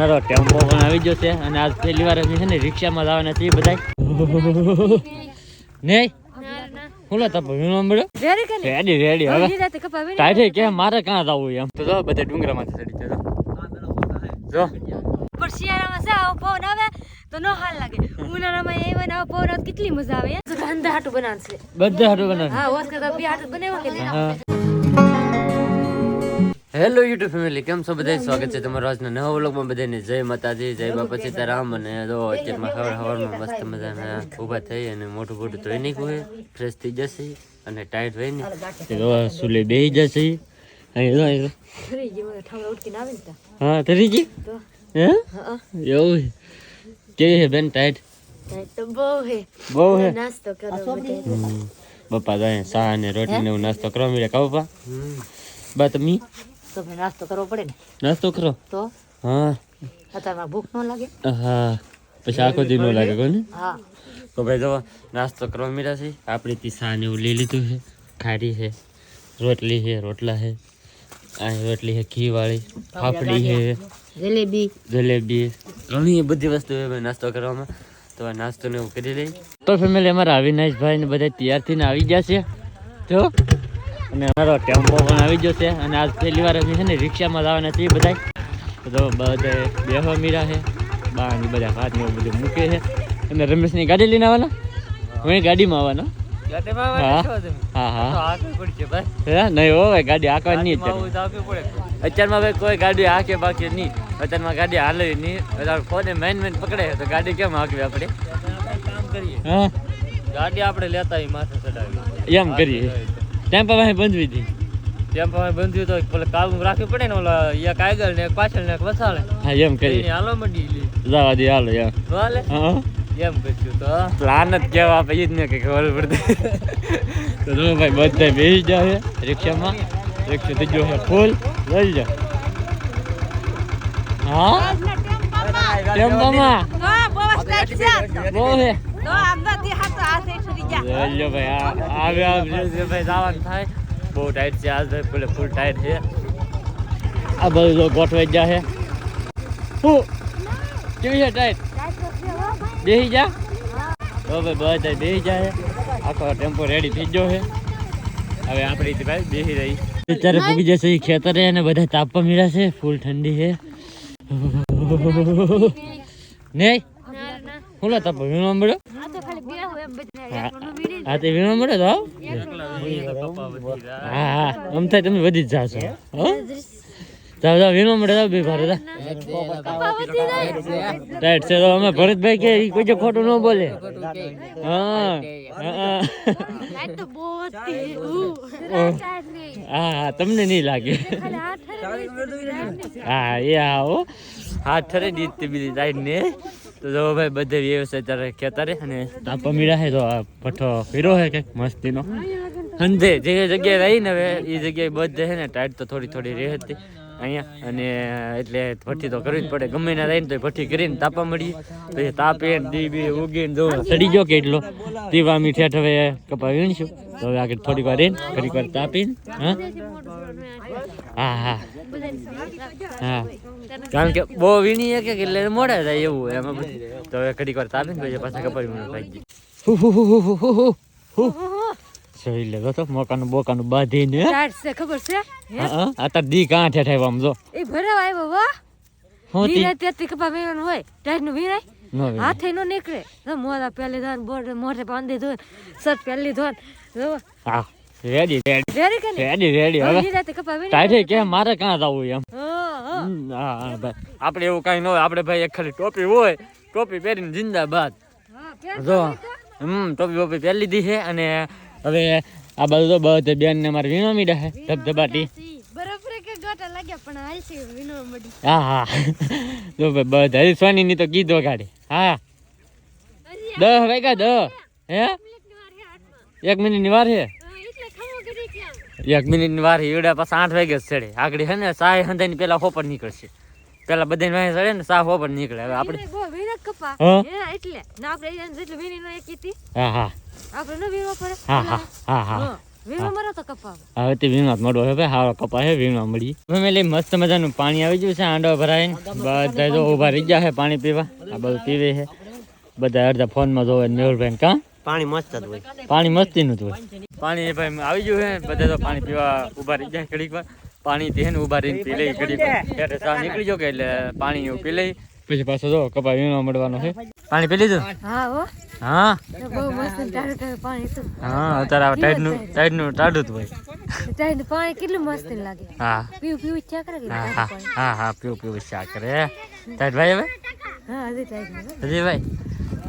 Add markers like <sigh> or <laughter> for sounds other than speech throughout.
મારો ટેમ્પો પણ આવી ગયો છે અને આજ પહેલી વાર છે ને રિક્ષામાં જવાના છીએ બધા <laughs> નહીં? તપ રેડી રેડી હવે કે મારે ક્યાં જવું એમ. તો જો બધા ડુંગરામાં ચડી જતો જો. પણ શિયાળામાં છે આવો પવન આવે તો ન હાલ લાગે. ઉનાળામાં એવા ને આવો પવન કેટલી મજા આવે ધંધા હાટું બનાવશે બધા હાટું બનાવ હા હોસ કરતા બે હાટું બનાવ્યા કે નહીં હા. હેલો યુટ્યુબ ફેમિલી કેમ છો? બધા સ્વાગત છે તમારું આજના નવા વ્લોગમાં. બધાને જય માતાજી જય બાપા સીતારામ અને જો અત્યારમાં સવાર સવારમાં મસ્ત મજાના ઊભા થઈ અને મોટું મોટું ધોઈ નાખ્યું હોય ફ્રેશ થઈ જશે અને ટાઈટ હોય ને. તો સુલે બેસી જશે. અહીં જો જો. જે હા તરીજી તો? હે? હા. એવું. કેવી છે બેન ટાઈટ ટાઈટ તો બહુ હે બહુ હે નાસ્તો કરો જાય ચા અને રોટલી ને નાસ્તો કરવા મળે કાવ પપ્પા બા તમે? તો ભાઈ નાસ્તો કરવો પડે ને? નાસ્તો કરો? તો? હા. અત્યારમાં ભૂખ ન લાગે. હા પછી આખો દી નો લાગે કોને? હા. તો ભાઈ જો નાસ્તો કરવા મીરા છે. આપણે તી સા ને એવું લઈ લીધું છે. ખારી છે રોટલી છે રોટલા છે. આ રોટલી છે ઘી વાળી ફાફડી છે. જલેબી. જલેબી. ઘણી બધી વસ્તુ છે નાસ્તો કરવામાં. તો નાસ્તો ને એવું કરી લઈ તો ફેમિલી અમારા અવિનાશભાઈ ને બધા તૈયાર થઈને આવી ગયા છે. જો. અને અમારો ટેમ્પો પણ આવી ગયો છે અને આજ પહેલી વાર અમે છે ને રિક્ષામાં જવાના છીએ બધા તો બધા બેહો મીરા છે બા બધા હાથ ને બધું મૂકે છે. અને રમેશની ગાડી લઈને આવવાના? હું. ગાડીમાં આવવાનો? અત્યારમાં કોઈ ગાડી હાકે બાકી નહીં. અત્યારમાં ગાડી હાલે નહીં. કોને મેન મેન પકડે? તો ગાડી કેમ હાંકવી આપણે? હા. ગાડી આપણે લેતા એમ કરીએ. ટેમ્પા પાસે બંધવી હતી ટેમ્પા પાસે બંધ્યું તો પેલે કાબુ રાખવી પડે ને ઓલા એક આગળ ને એક પાછળ ને એક વસાળે. હા એમ કરી હાલો મડી લી. જવા દે હાલો એમ. વાલે હા એમ કર્યું તો પ્લાન જ કેવા પછી એ જ ને કઈ ખબર પડતી <laughs> તો તમે ભાઈ બધા બેસી જાવ રિક્ષામાં. રિક્ષા થઈ ગયો છે ફૂલ લઈ જાવ હા? ટેમ્પામાં. બહુ છે. લઈ લો ભાઈ આ આવે આવે ભાઈ જવાનું થાય. બહુ ટાઈટ છે આજ ભાઈ ફૂલે ફૂલ ટાઈટ છે. આ બધું જો ગોઠવાઈ ગયા છે. હું કેવી છે ટાઈટ બેસી જા. તો ભાઈ બધા બેસી જાય આખો ટેમ્પો રેડી થઈ ગયો છે. હવે આપણી ભાઈ બેસી રહી. અત્યારે પૂગી જશે ખેતર અને બધા તાપવા મળ્યા છે. ફૂલ ઠંડી છે. નહીં ફૂલો તાપ વીણવા મળ્યો? વીણી હા, તે વીણવા મળે તો. હા? આમ થાય તમે વધી જ જાશો. હો? જાવ જાવ મળે તો, બે ભારે જા. કપા વધી જાય ટાઈટ છે, તો અમે ભરતભાઈ કે કોઈ જે ખોટું ન બોલે. હા હા. તમને નહીં લાગે. હા, એ આવો હાથ ઠરે દીધ બીજી સાઈડ ને. તો જો ભાઈ બધે વ્યવસાય ત્યારે ખેતરે અને તાપા મીડા હે તો આ ભઠ્ઠો ફીરો હે કંઈક મસ્તીનો. અંધે જે જગ્યાએ રહી ને હવે એ જગ્યાએ બધે હે ને ટાઈટ તો થોડી થોડી રહે હતી અહીંયા. અને એટલે ભઠ્ઠી તો કરવી જ પડે. ગમે ના રહીને તો ભઠ્ઠી કરીને તાપા મળીએ. પછી તાપે દી બી ઉગીને જો. સડી ગયો કેટલો? દીવા મી ઠેઠ હવે કપા વીણશું તો હવે આગળ થોડીક વાર રહીને ઘડીક વાર તાપીને હા? હા હા. હા. કારણ કે બહુ વીણી કે એટલે મોડે થાય એવું એમાં. બધું તો હવે ઘડીક વાર તાપીને પછી પાછા કપાઈ મને ખાઈ ગઈ હુ હુ હુ હુ હુ હુ હુ. જોઈ લે તો મોકાનું બોકાનું બાંધીને. છે ખબર છે? હા? આ તાર દી કાંઠે થાય આમ જો. એ ભરાવા આવ્યો વાહ હું તી ત્યાંથી કપા વીણવાનું હોય. ટાઈટનું વીરાય નો હાથે નો નીકળે. મોરા પેલી પહેલી ધોન બોર્ડ મોઢે બાંધી ધોન સર પહેલી ધોન હા. રેડી રેડી રેડી કે રેડી રેડી હવે ટાઈટે કે મારે ક્યાં જવું એમ? આપણે એવું કાંઈ ન હોય આપણે ભાઈ એક ખાલી ટોપી હોય ટોપી પહેરીને જિંદાબાદ. જો હમ ટોપી ટોપી પહેરી લીધી છે અને હવે આ બધું તો બધે બેન ને મારે વીણો મીડા છે ધબધબાટી. હા હા. જો ભાઈ બધા ની તો કીધો ગાડી હા. દસ વાગ્યા દસ હે? એક મિનિટની વાર છે એટલે ખમો કરી કેમ એક મિનિટની વાર છે પાસે પાછા આઠ વાગે જ ચડે. આગળ હે ને સાય હંધાઈ પેલા હોપર નીકળશે. પેલા બધા વાય ચડે ને સા હોપર નીકળે. હવે આપણે? એટલે. ના આપણે એને વીણી નો એક હતી હા હા. આપણે ન વીણવા પડે. હા હા હા હા. વીમો તો કપાવ હવે તે વીમા મળવો હવે હારો કપા હે વીણવા મળી લઈ મસ્ત મજાનું પાણી આવી ગયું છે આંડો ભરાય બધા જો ઊભા રહી ગયા છે પાણી પીવા. આ બધું પીવે છે. બધા અડધા ફોનમાં જોવે મેહુલભાઈ કા? પાણી મસ્ત હતું હોય. પાણી મસ્તી નું હોય. પાણી ભાઈ આવી ગયું હે બધા તો પાણી પીવા ઊભા રહી જાય ઘડીક વાર. પાણી તે ઊભા ને રહીને પી લઈ ઘડીક વાર. ત્યારે ચા નીકળી જો કે એટલે પાણી એવું પી લઈ. પછી પાછો જો કપા વીણો મળવાનો છે. પાણી પી લીધું? હા હો. હા? બહુ મસ્ત ટાઢું ટાઢું પાણી હતું. હા અત્યારે ટાઈડનું ટાઈડનું ટાઢું હતું હોય. ટાઈડ પાણી કેટલું મસ્ત લાગે. હા. પીવું પીવું ઈચ્છા કરે હા હા હા હા પીવું પીવું ઈચ્છા કરે. ટાઈટ ભાઈ હવે? હા હજી ટાઈડ હજી ભાઈ?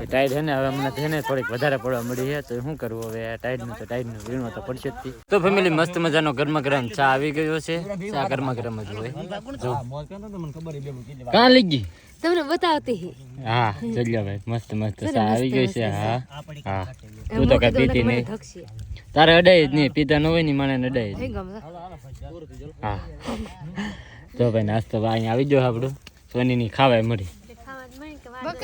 એ ટાઈટ છે ને હવે અમને છે ને થોડીક વધારે પડવા મળી છે તો શું કરવું હવે? ટાઈટનું તો ટાઈટનું વીણો તો પડશે જ તે. ફેમિલી મસ્ત મજાનો ગરમા ગરમ ચા આવી ગયો છે. ચા ગરમા ગરમ જ હોય. કાં લઈ ગઈ? તમને બતાવતી હા. ચલ્યા ભાઈ મસ્ત મસ્ત ચા આવી ગઈ છે હા. હા. તું તો કઈ પીતી નહીં. તારે અડાય જ નહીં પીતા ન હોય ને મને અડાય હા તો ભાઈ નાસ્તો અહીંયા આવી ગયો આપણું. સોનીની ખાવાય મળી.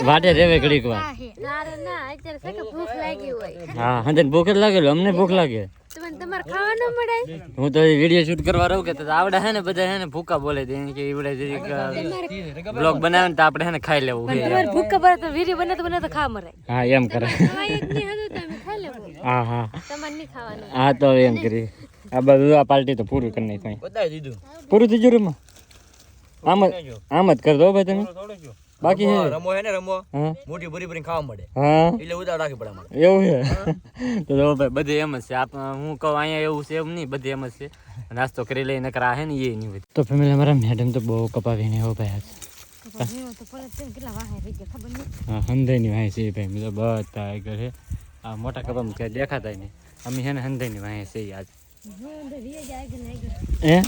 વાટે રેવે ઘડીક વાર. ના અત્યારે છે ભૂખ લાગી હોય. હા હંજન ભૂખ જ લાગેલું અમને ભૂખ લાગે. તમને તમારે ખાવાનું મળે? હું તો વીડિયો શૂટ કરવા રહું કે તો આવડે હે ને બધા હે ને ભૂકા બોલે દે કે ઈવડે જરીક બ્લોગ બનાવે તો આપણે હે ને ખાઈ લેવું છે તમારે ભૂખ ખબર તો વીડિયો બને તો બને તો ખા મરે હા એમ કરે. ખાઈ લેવું. હા હા. હા તો એમ કરી. આ બધું આ પાર્ટી તો પૂરું કરી નાખી પૂરું થઈ ગયું રૂમ આમ જ આમ જ કરી દો ભાઈ તમે. બાકી હે? રમો હે ને રમો હા? મોટી ભરી ભરીને ખાવા મળે. હા? એટલે ઉતાર રાખવી પડે અમારે. એવું છે તો જો ભાઈ બધે એમ જ છે. આપ હું કહું અહીંયા એવું છે એમ નહીં બધે એમ જ છે. નાસ્તો કરી લઈને કરા હે ને એ નહીં બધું તો ફેમિલી અમારા મેડમ તો બહુ કપાવીને એવો ભાઈ તો પરત તેમ કેટલા વાહે રહી ગયા ખબર નહીં. હા હંધાઈની વાંહે છે ભાઈ મેં તો બધા આગળ છે આ મોટા કપામાં ક્યાં દેખાતા નહીં. અમે છે ને હંધાઈની વાંહે છે આજ. હું અંદર વીએ જાય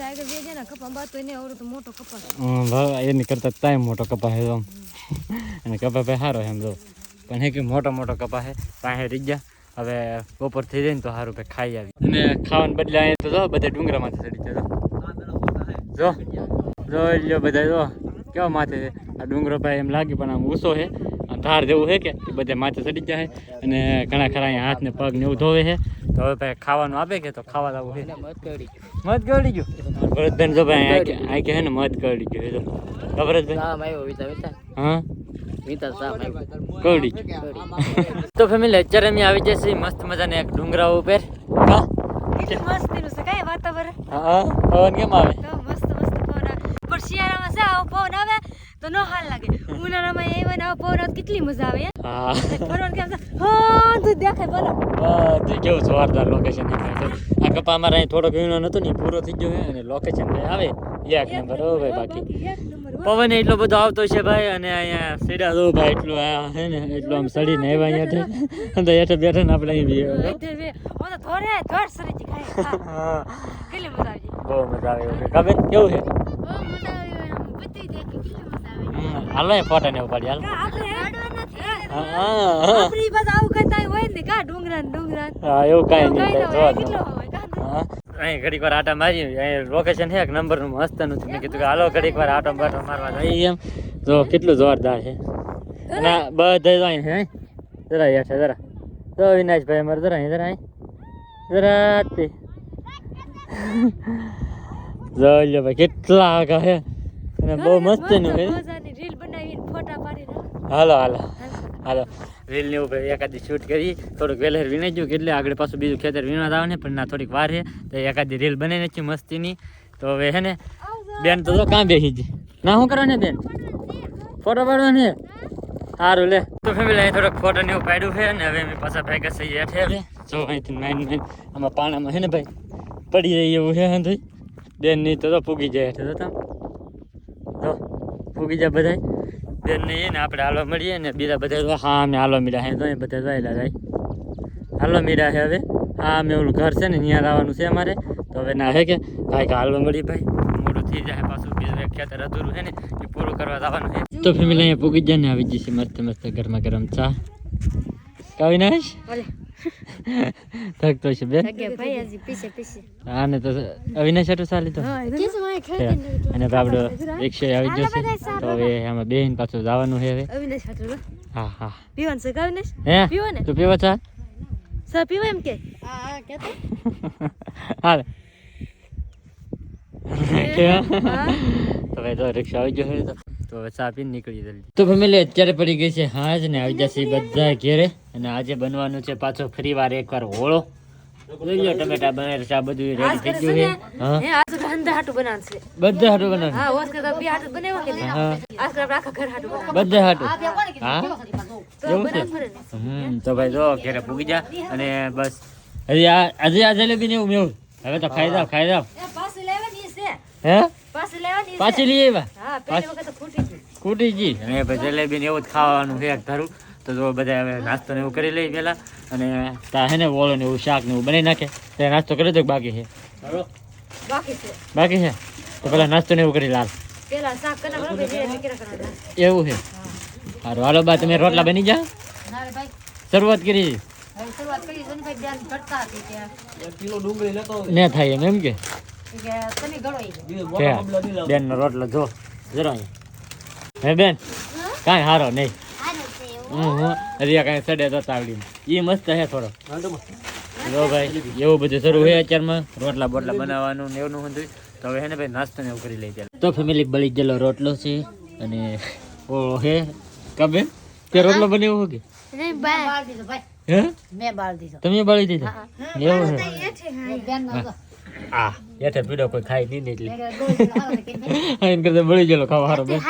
આગળ મોટો કપા. એની કરતા તાય મોટો કપા હે આમ. અને કપા ભાઈ સારો એમ જો. પણ હે કે મોટો મોટો કપા હે પાસે ગયા. હવે બપોર થઈ જાય ને તો સારું ભાઈ ખાઈ આવી. અને ખાવાને બદલે અહીંયા તો બધા ડુંગરામાંથી ચડી જતો જો. જો. બધા જો. કેવા માથે આ ડુંગરો ભાઈ એમ લાગે પણ આમ ઊંચો આમ ધાર જેવું છે કે એ બધે માથે ચડી જાય અને ઘણા ખરા અહીંયા હાથ ને પગ ને એવું ધોવે છે. તો હવે ભાઈ ખાવાનું આપે કે તો ખાવા લાવું છે? મત ગળી ગયું. ભરતભાઈ જો ભાઈ આ કે છે ને મધ ગળી ગયું એ તો ભરતભાઈ? આવ્યો વિતા વિતા. હા? તો ફેમિલી અત્યારે અમે આવી જશે મસ્ત મજાને એક ડુંગરા ઉપર. હા? વાતાવરણ? હા પવન કેમ આવે? મસ્ત મસ્ત પવન પણ શિયાળામાં આવો પવન આવે તો ન હાલ લાગે. ઉનાળામાં એવા ને પવન કેટલી મજા આવે હા. ફરવાનું કેમ હા તું દેખાય બોલો બધું કેવું જોરદાર લોકેશન આ કપા અમારે અહીં થોડોક વીણો નતો ને પૂરો થઈ ગયો અને લોકેશન આવે. એક નંબર હો ભાઈ બાકી. પવન એટલો બધો આવતો છે ભાઈ અને અહીંયા સીડા દો ભાઈ એટલું આ હે ને એટલું આમ સડીને આવ્યા અહીંયા અને હેઠે બેઠા ને આપણે અહીં થોડે થોડ સરીજી ખાય. <laughs> કેટલી મજા આવી. બહુ મજા આવે. ગમે કેવું છે? કા ફોટા ને ઉપાડી ને. હા એવું કાંઈ કઈ નહીં ન જ ન ને? અહીં ઘડીક વાર આટા મારી અહીં લોકેશન છે નંબરનું મસ્તનું મેં કીધું કે હાલો ઘડીક વાર આટો બાટો મારવા જઈએ એમ. જો કેટલું જોરદાર છે. અને બધા જો અહીં છે હે? જરા છે જરા. તો વિનાશભાઈ અમારે જરા અહીં જરા અહીં. જરા તે <laughs> જોઈ લો ભાઈ કેટલા આગા છે. અને બહુ મસ્તનું છે મજાની રીલ બનાવીને ફોટા પાડીને હાલો હાલો. હાલો. રીલ ને ઉપર એકાદી શૂટ કરી, થોડુંક વેલર વીણાઈ ગયું એટલે આગળ પાછું બીજું ખેતર વીણવા આવે ને પણ ના, થોડીક વાર છે. તો એકાદી રીલ બનાવી નાખી મસ્તીની. તો હવે હે ને, બેન તો જો કાં બેસી છે ના, શું કરો ને બેન? ફોટો પાડવા ને સારું લે. તો ફેમિલી અહીં થોડોક ફોટો ને એવું પાડ્યું છે ને, હવે અમે પાછા ભેગા થઈ ગયા છે જો અહીંથી નાઈન નાઈન આમાં પાણામાં હે ને ભાઈ, પડી રહી એવું છે હા બેન નહીં તો તો પૂગી જાય તો. તો પૂગી જાય બધા બેન ને ને આપણે હાલો મળીએ ને બીજા બધા હા, અમે હાલો મળ્યા હે તો એ બધા જોયેલા જાય હાલો મળ્યા હે હવે. હા, અમે ઓલું ઘર છે ને ત્યાં આવવાનું છે અમારે. તો હવે ના, હે કે? ભાઈ કે હાલો મળી ભાઈ. મોડું થઈ જાય, પાછું બીજું ખેતર અધૂરું છે ને, એ પૂરું કરવા જવાનું છે. તો ફેમિલી અહીંયા પૂગી જાય ને, આવી જશે મસ્ત મસ્ત ગરમા ગરમ ચા. કાવી નાશ ઓલે થકતો છે બેન આને તો અવિનાશ હાટું ચાલી તો. અને હવે આપણો રિક્ષા આવી જશે તો હવે આમાં બેહીને પાછું જવાનું છે હવે અવિનાશ હાટુ હા હા પીવાનું છે કે અવિનાશ હે પીવો ને તું પીવો ચા સા પીવા એમ કે હાલે હા તો ભાઈ તો રિક્ષા આવી ગયો છે તો તો ચા પીને નીકળી જલ્દી. તો ફેમિલી અત્યારે પડી ગઈ છે હાજ ને આવી જશે બધા ઘેરે. અને આજે બનવાનું છે પાછો ફરી વાર એકવાર હોળો. જોઈ ટમેટા બને છે આ બધું રેડી થઈ ગયું છે. હા. હે આજ તો હંધા હાટું બનાવશે. બધા હાટું બનાવ હા ઓસ કરતા બે હાટું બનાવ્યો કે આજ કરતા આખા ઘર હાટું બનાવ બધા હાટું? હા તો એવું છે? બનાવ પડે ને? હમ તો ભાઈ જો ઘેરે પૂગી જા અને બસ. હજી આ હજી આ જલેબી ને હવે તો ખાઈ જાવ ખાઈ જાવ પાછી લેવાની છે. હે? પાછી લેવાની પાછી લઈ આવ્યા? હા પેલી વખત તો જી અને પછી જલેબી ને એવું જ ખાવાનું છે ધારું. તો જો બધા હવે નાસ્તો ને એવું કરી લઈ પેલા. અને તા હે ને વોળો ને એવું શાક ને એવું બનાવી નાખે. તે નાસ્તો કરી દો બાકી છે? બાકી છે. તો પેલા નાસ્તો ને એવું કરી લાલ. એવું છે? સારું હાલો બા તમે રોટલા બની જા ના રે ભાઈ. શરૂઆત કરી. ને થાય એમ એમ. કે? બેન નો રોટલો જો જરા હે બેન? કાંઈ હારો નહીં. હું હું હરિયા કાંઈ સડે તો તાવડી એ મસ્ત હે થોડો. જો ભાઈ એવું બધું શરૂ હોય અત્યારમાં. રોટલા બોટલા બનાવવાનું ને એવું બધું. તો હવે હે ને ભાઈ નાસ્તો ને એવું કરી લઈ ચાલ. તો ફેમિલી બળી ગયેલો રોટલો છે અને ઓ હે. કબે તે રોટલો બન્યો કે? નહીં બાળ દીધો ભાઈ. હે? મેં બાળ દીધો. તમે બળી દીધો? એવું છે બેન આ. હેઠે પીડો કોઈ ખાઈ નહીં ને એટલે. એને કરતા બળી ગયેલો ખાવા હારો બસ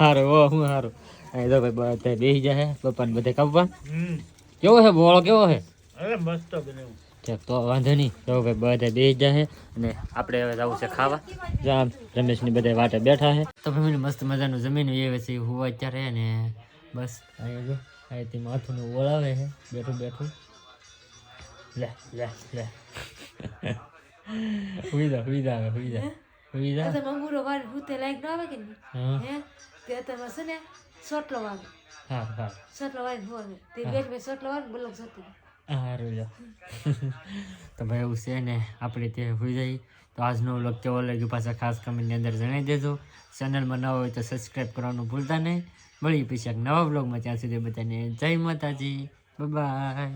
હારું ઓ હું હારો. અહીં તો ભાઈ બધા બેસી જાય પપ્પા ને બધે કાપવા. કેવો છે બોળો કેવો છે? તો વાંધો નહીં. તો ભાઈ બધા બેસી જાય અને આપણે હવે જવું છે ખાવા. જામ રમેશની બધા વાટે બેઠા છે. તો ભાઈ મસ્ત મજાનું જમીન એ છે હું અત્યારે ને બસ અહીંયા જો અહીંથી માથું ને ઓળાવે છે બેઠું બેઠું. લે લે લે. હુઈ જા હુઈ જા હુઈ જા હુઈ જા તો મમ્મુરો વાર ભૂતે લાઈક ન આવે કે નહીં હા તે તમે છે ને સોટલો વાગે હા હા સોટલો વાગે ભોવે તે બેટ બે સોટલો વાગે બોલો સોટલો સારું લો તો ભાઈ એવું છે ને આપણે ત્યાં હોઈ જઈએ તો આજનો વ્લોગ કેવો લાગ્યો પાછા ખાસ કમેન્ટની અંદર જણાવી દેજો ચેનલમાં ન હોય તો સબસ્ક્રાઈબ કરવાનું ભૂલતા નહીં મળી પછી એક નવા વ્લોગમાં ત્યાં સુધી બધાને જય માતાજી બાય